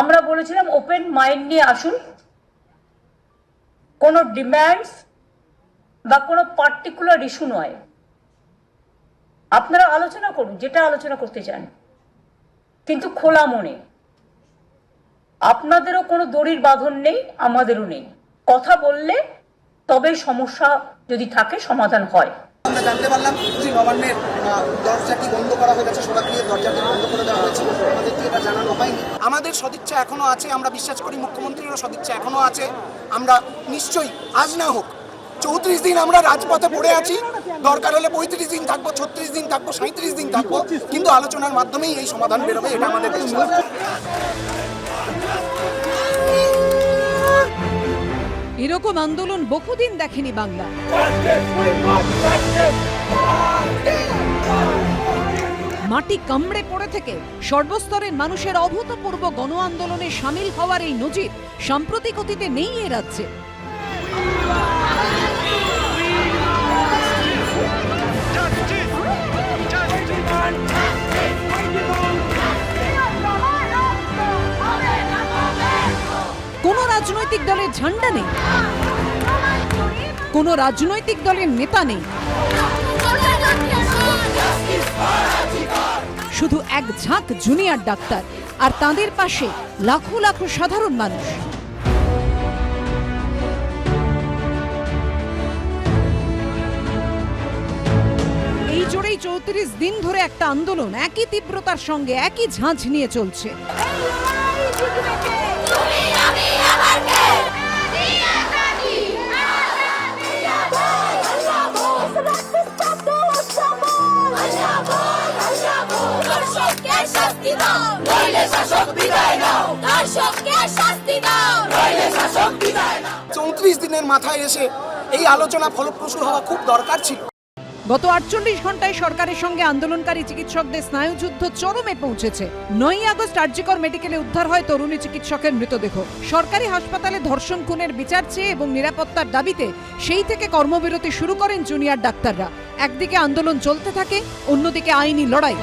আমরা বলেছিলাম open mind নিয়ে আসুন। কোনো ডিম্যান্ডস বা কোনো পার্টিকুলার ইস্যু নয়। আপনারা আলোচনা করুন, যেটা আলোচনা করতে চান। কিন্তু খোলা মনে। আপনাদেরও কোনো দড়ির বাঁধন নেই, আমাদেরও নেই। কথা বললে তবে সমস্যা যদি থাকে, সমাধান হয়। আমরা জানতে পারলাম যে নবান্নের দরজাটি বন্ধ করা হয়ে গেছে সরাসরি দরজাটি বন্ধ করে দেওয়া হয়েছে? আমাদেরকে এটা জানানো হয়নি? আমাদের সদিচ্ছা এখনও আছে, আমরা বিশ্বাস করি মুখ্যমন্ত্রীরও সদিচ্ছা এখনও আছে। আমরা নিশ্চয়ই, আজ না হোক, চৌত্রিশ দিন আমরা রাজপথে পড়ে আছি। দরকার হলে পঁয়ত্রিশ দিন থাকব, ছত্রিশ দিন থাকব সাঁত্রিশ দিন থাকব। কিন্তু আলোচনার মাধ্যমেই এই সমাধান বেরোবে, এটা আমাদের এরকম আন্দোলন বহুদিন দেখেনি বাংলা। মাটি কামড়ে পড়ে থেকে সর্বস্তরের মানুষের অভূতপূর্ব গণ আন্দোলনে সামিল হওয়ার এই নজির সাম্প্রতিক অতীতে নেই এ রাজ্যে। রাজনৈতিক দলের ঝান্ডা নেই। কোনো রাজনৈতিক দলের নেতা নেই। শুধু এক ঝাঁক জুনিয়র ডাক্তার আর তাদের পাশে লাখো লাখো সাধারণ মানুষ। এই জোরেই চৌত্রিশ দিন ধরে একটা আন্দোলন, একই তীব্রতার সঙ্গে একই ঝাঁঝ নিয়ে চলছে। শাস্তি দাও। নইলে শাসক বিদায় নাও। দর্শককে শাস্তি দাও। নইলে শাসক বিদায় নাও। চৌত্রিশ দিনের মাথায় এসে এই আলোচনা ফলপ্রসূ হওয়া খুব দরকার ছিল। গত আটচল্লিশ ঘন্টায় সরকারের সঙ্গে আন্দোলনকারী চিকিৎসকদের স্নায়ুযুদ্ধ চরমে পৌঁছেছে। নয়ই আগস্ট আর্যিকর মেডিকেলে উদ্ধার হয় তরুণী চিকিৎসকের মৃতদেহ। সরকারি হাসপাতালে ধর্ষণ খুনের বিচার চেয়ে এবং নিরাপত্তার দাবিতে সেই থেকে কর্মবিরতি শুরু করেন জুনিয়র ডাক্তাররা। একদিকে আন্দোলন চলতে থাকে অন্যদিকে আইনি লড়াই।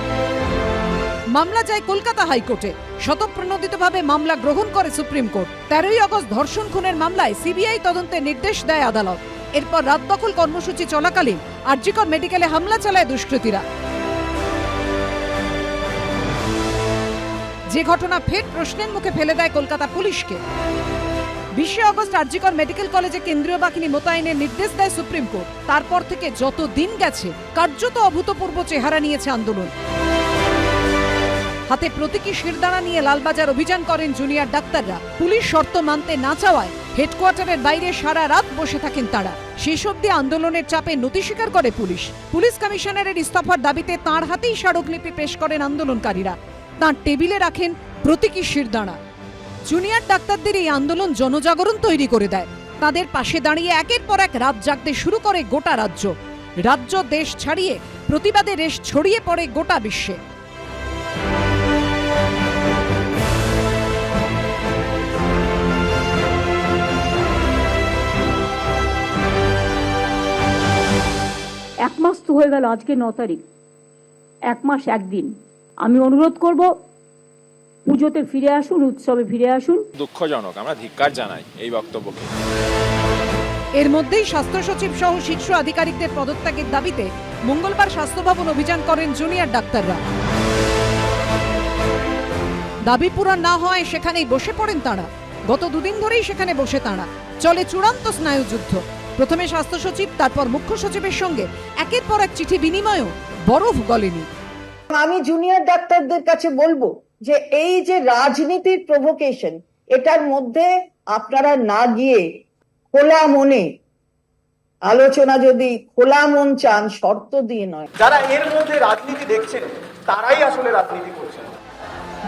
মামলা যায় কলকাতা হাইকোর্টে। শতপ্রণোদিতভাবে মামলা গ্রহণ করে সুপ্রিম কোর্ট। তেরোই আগস্ট ধর্ষণ খুনের মামলায় সিবিআই তদন্তের নির্দেশ দেয় আদালত। এরপর রাত দখল কর্মসূচি চলাকালীন আরজিকর মেডিকেলে হামলা চালায় দুষ্কৃতীরা। যে ঘটনা ফের প্রশ্নের মুখে ফেলে দেয় কলকাতা পুলিশকে। বিশে অগস্ট আরজিকর মেডিকেল কলেজে কেন্দ্রীয় বাহিনী মোতায়েনের নির্দেশ দেয় সুপ্রিম কোর্ট। তারপর থেকে যত দিন গেছে, কার্যত অভূতপূর্ব চেহারা নিয়েছে আন্দোলন। হাতে প্রতীকী শিরদাঁড়া নিয়ে লালবাজার অভিযান করেন জুনিয়র ডাক্তাররা। পুলিশ শর্ত মানতে না চাওয়ায় হেডকোয়ার্টারের বাইরে সারা রাত বসে থাকেন তারা। শেষ অব্দি আন্দোলনের চাপে নতি স্বীকার করে পুলিশ। পুলিশ কমিশনারের ইস্তফার দাবিতে তাঁর হাতেই স্মারকলিপি পেশ করেন আন্দোলনকারীরা। তাঁর টেবিলে রাখেন প্রতীকী শিরদাঁড়া। জুনিয়র ডাক্তারদের এই আন্দোলন জনজাগরণ তৈরি করে দেয়। তাদের পাশে দাঁড়িয়ে একের পর এক রাত জাগতে শুরু করে গোটা রাজ্য। রাজ্য দেশ ছাড়িয়ে প্রতিবাদে রেশ ছড়িয়ে পড়ে গোটা বিশ্বে। এক মাস তো হয়ে গেল আজকে ন তারিখ। এক মাস একদিন। আমি অনুরোধ করব পুজোতে ফিরে আসুন উৎসবে ফিরে আসুন। দুঃখজনক আমরা ধিক্কার জানাই এই বক্তব্যকে। এর মধ্যেই স্বাস্থ্য সচিব সহ শীর্ষ আধিকারিকদের পদত্যাগের দাবিতে মঙ্গলবার স্বাস্থ্য ভবন অভিযান করেন জুনিয়র ডাক্তাররা। দাবি পূরণ না হওয়ায় সেখানেই বসে পড়েন তারা। গত দুদিন ধরেই সেখানে বসে তারা। চলে চূড়ান্ত স্নায়ুযুদ্ধ। প্রথমে স্বাস্থ্য সচিব তারপর মুখ্য সচিবের সঙ্গে একের পর এক চিঠি বিনিময়ও বরফ গলেনি। আমি জুনিয়র ডাক্তারদের কাছে বলব যে এই যে রাজনীতির প্রভোকেশন এটার মধ্যে আপনারা না গিয়ে খোলা মনে আলোচনা যদি খোলা মন চান শর্ত দিয়ে নয়। যারা এর মধ্যে রাজনীতি দেখছেন তারাই আসলে রাজনীতি করছেন।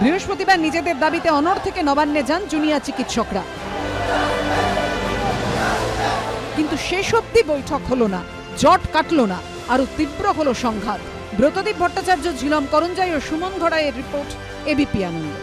বৃহস্পতিবার নিজেদের দাবিতে অনর থেকে নবান্নে যান জুনিয়র চিকিৎসকরা। কিন্তু শেষ অব্দি বৈঠক হলো না, জট কাটল না আরও তীব্র হলো সংঘাত। ব্রতদীপ ভট্টাচার্য ঝিলম করঞ্জাই ও সুমন ঘড়াইয়ের রিপোর্ট এবিপি আনন্দ।